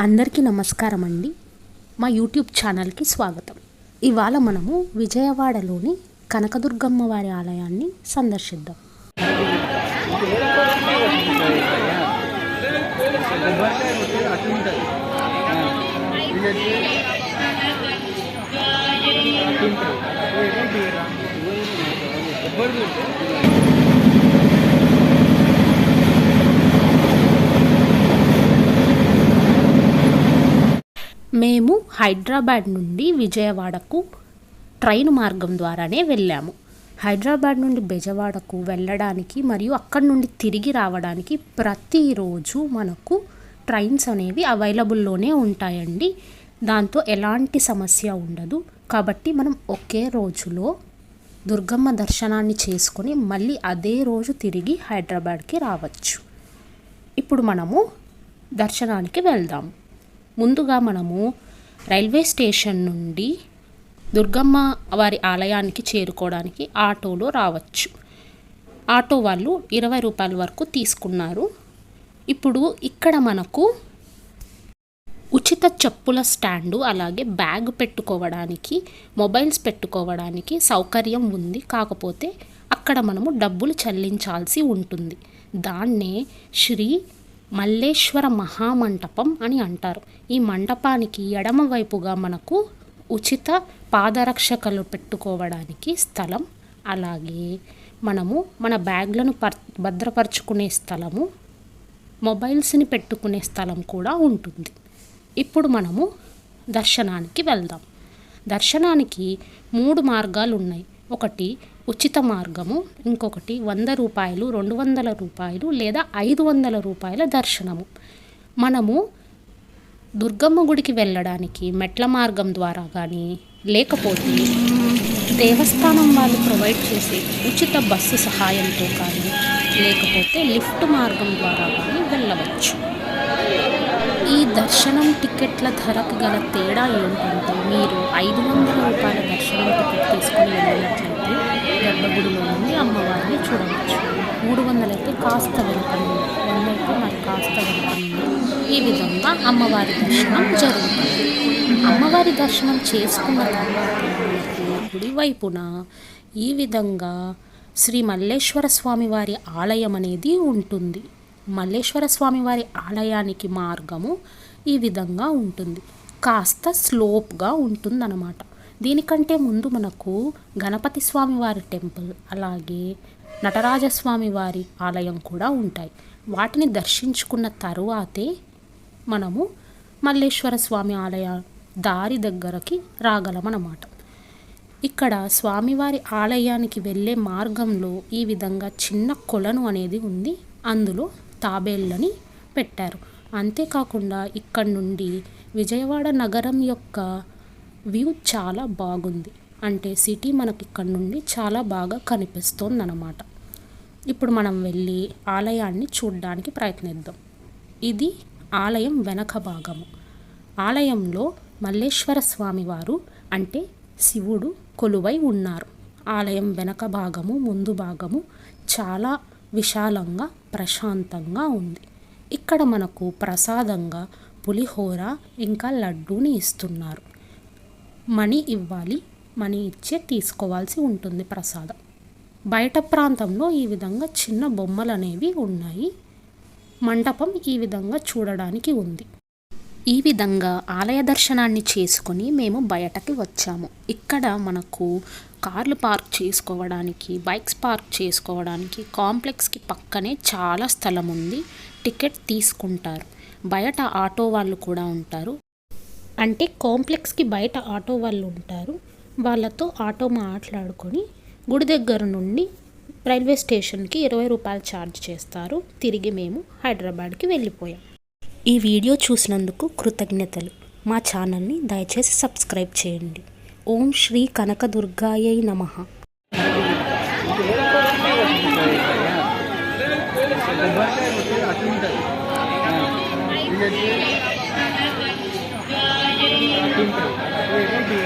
అందరికీ నమస్కారం అండి మా యూట్యూబ్ ఛానల్కి స్వాగతం. ఇవాళ మనము విజయవాడలోని కనకదుర్గమ్మ వారి ఆలయాన్ని సందర్శిద్దాం. మేము హైదరాబాద్ నుండి విజయవాడకు ట్రైన్ మార్గం ద్వారానే వెళ్ళాము. హైదరాబాద్ నుండి బెజవాడకు వెళ్ళడానికి మరియు అక్కడి నుండి తిరిగి రావడానికి ప్రతిరోజు మనకు ట్రైన్స్ అనేవి అవైలబుల్లోనే ఉంటాయండి. దాంతో ఎలాంటి సమస్య ఉండదు. కాబట్టి మనం ఒకే రోజులో దుర్గమ్మ దర్శనాన్ని చేసుకొని మళ్ళీ అదే రోజు తిరిగి హైదరాబాద్కి రావచ్చు. ఇప్పుడు మనము దర్శనానికి వెళ్దాం ముందుగా మనము రైల్వే స్టేషన్ నుండి దుర్గమ్మ వారి ఆలయానికి చేరుకోవడానికి ఆటోలో రావచ్చు. ఆటో వాళ్ళు ఇరవై రూపాయల వరకు తీసుకున్నారు. ఇప్పుడు ఇక్కడ మనకు ఉచిత చెప్పుల స్టాండు అలాగే బ్యాగ్ పెట్టుకోవడానికి మొబైల్స్ పెట్టుకోవడానికి సౌకర్యం ఉంది. కాకపోతే అక్కడ మనము డబ్బులు చెల్లించాల్సి ఉంటుంది. దాన్నే శ్రీ మల్లేశ్వర మహామంటపం అని అంటారు. ఈ మంటపానికి ఎడమవైపుగా మనకు ఉచిత పాదరక్షకలు పెట్టుకోవడానికి స్థలం అలాగే మనము మన బ్యాగ్లను పర్ భద్రపరుచుకునే స్థలము మొబైల్స్ని పెట్టుకునే స్థలం కూడా ఉంటుంది. ఇప్పుడు మనము దర్శనానికి వెళ్దాం. దర్శనానికి మూడు మార్గాలు ఉన్నాయి ఒకటి ఉచిత మార్గము ఇంకొకటి వంద రూపాయలు రెండు వందల రూపాయలు లేదా ఐదు వందల రూపాయల దర్శనము. మనము దుర్గమ్మ గుడికి వెళ్ళడానికి మెట్ల మార్గం ద్వారా కానీ లేకపోతే దేవస్థానం వాళ్ళు ప్రొవైడ్ చేసే ఉచిత బస్సు సహాయంతో కానీ లేకపోతే లిఫ్ట్ మార్గం ద్వారా కానీ వెళ్ళవచ్చు. ఈ దర్శనం టికెట్ల ధరకు గల తేడా ఏంటంటే మీరు ఐదు వందల రూపాయల దర్శనం టికెట్ తీసుకుని వెళ్ళినట్లయితే గర్భగుడిలోని అమ్మవారిని చూడవచ్చు. మూడు వందలైతే కాస్త వెనుక వందైతే మరి కాస్త వెళ్తాను ఈ విధంగా అమ్మవారి దర్శనం జరుగుతుంది. అమ్మవారి దర్శనం చేసుకున్న తర్వాత గుడి వైపున ఈ విధంగా శ్రీ మల్లేశ్వర స్వామి వారి ఆలయం అనేది ఉంటుంది. మల్లేశ్వర స్వామి వారి ఆలయానికి మార్గము ఈ విధంగా ఉంటుంది. కాస్త స్లోప్గా ఉంటుందన్నమాట. దీనికంటే ముందు మనకు గణపతి స్వామి వారి టెంపుల్ అలాగే నటరాజస్వామి వారి ఆలయం కూడా ఉంటాయి. వాటిని దర్శించుకున్న తరువాతే మనము మల్లేశ్వర స్వామి ఆలయ దారి దగ్గరకి రాగలమన్నమాట. ఇక్కడ స్వామివారి ఆలయానికి వెళ్ళే మార్గంలో ఈ విధంగా చిన్న కొలను అనేది ఉంది. అందులో తాబేళ్ళని పెట్టారు. అంతేకాకుండా ఇక్కడ నుండి విజయవాడ నగరం యొక్క వ్యూ చాలా బాగుంది. అంటే సిటీ మనకి ఇక్కడ నుండి చాలా బాగా కనిపిస్తుంది అనమాట ఇప్పుడు మనం వెళ్ళి ఆలయాన్ని చూడడానికి ప్రయత్నిద్దాం. ఇది ఆలయం వెనక భాగము. ఆలయంలో మల్లేశ్వర స్వామివారు అంటే శివుడు కొలువై ఉన్నారు. ఆలయం వెనక భాగము ముందు భాగము చాలా విశాలంగా ప్రశాంతంగా ఉంది. ఇక్కడ మనకు ప్రసాదంగా పులిహోర ఇంకా లడ్డూని ఇస్తున్నారు. మనీ ఇవ్వాలి మనీ ఇచ్చే తీసుకోవాల్సి ఉంటుంది ప్రసాదం. బయట ప్రాంతంలో ఈ విధంగా చిన్న బొమ్మలు అనేవి ఉన్నాయి. మండపం ఈ విధంగా చూడడానికి ఉంది. ఈ విధంగా ఆలయ దర్శనాన్ని చేసుకొని మేము బయటకి వచ్చాము. ఇక్కడ మనకు కార్లు పార్క్ చేసుకోవడానికి బైక్స్ పార్క్ చేసుకోవడానికి కాంప్లెక్స్కి పక్కనే చాలా స్థలం ఉంది టికెట్ తీసుకుంటారు. బయట ఆటో వాళ్ళు కూడా ఉంటారు. అంటే కాంప్లెక్స్కి బయట ఆటో వాళ్ళు ఉంటారు. వాళ్ళతో ఆటో మాట్లాడుకొని గుడి దగ్గర నుండి రైల్వే స్టేషన్కి ఇరవై రూపాయలు ఛార్జ్ చేస్తారు. తిరిగి మేము హైదరాబాద్కి వెళ్ళిపోయాం. ఈ వీడియో చూసినందుకు కృతజ్ఞతలు. మా ఛానల్ని దయచేసి సబ్స్క్రైబ్ చేయండి. ఓం శ్రీ కనకదుర్గాయై నమ. అట్లుంటుంది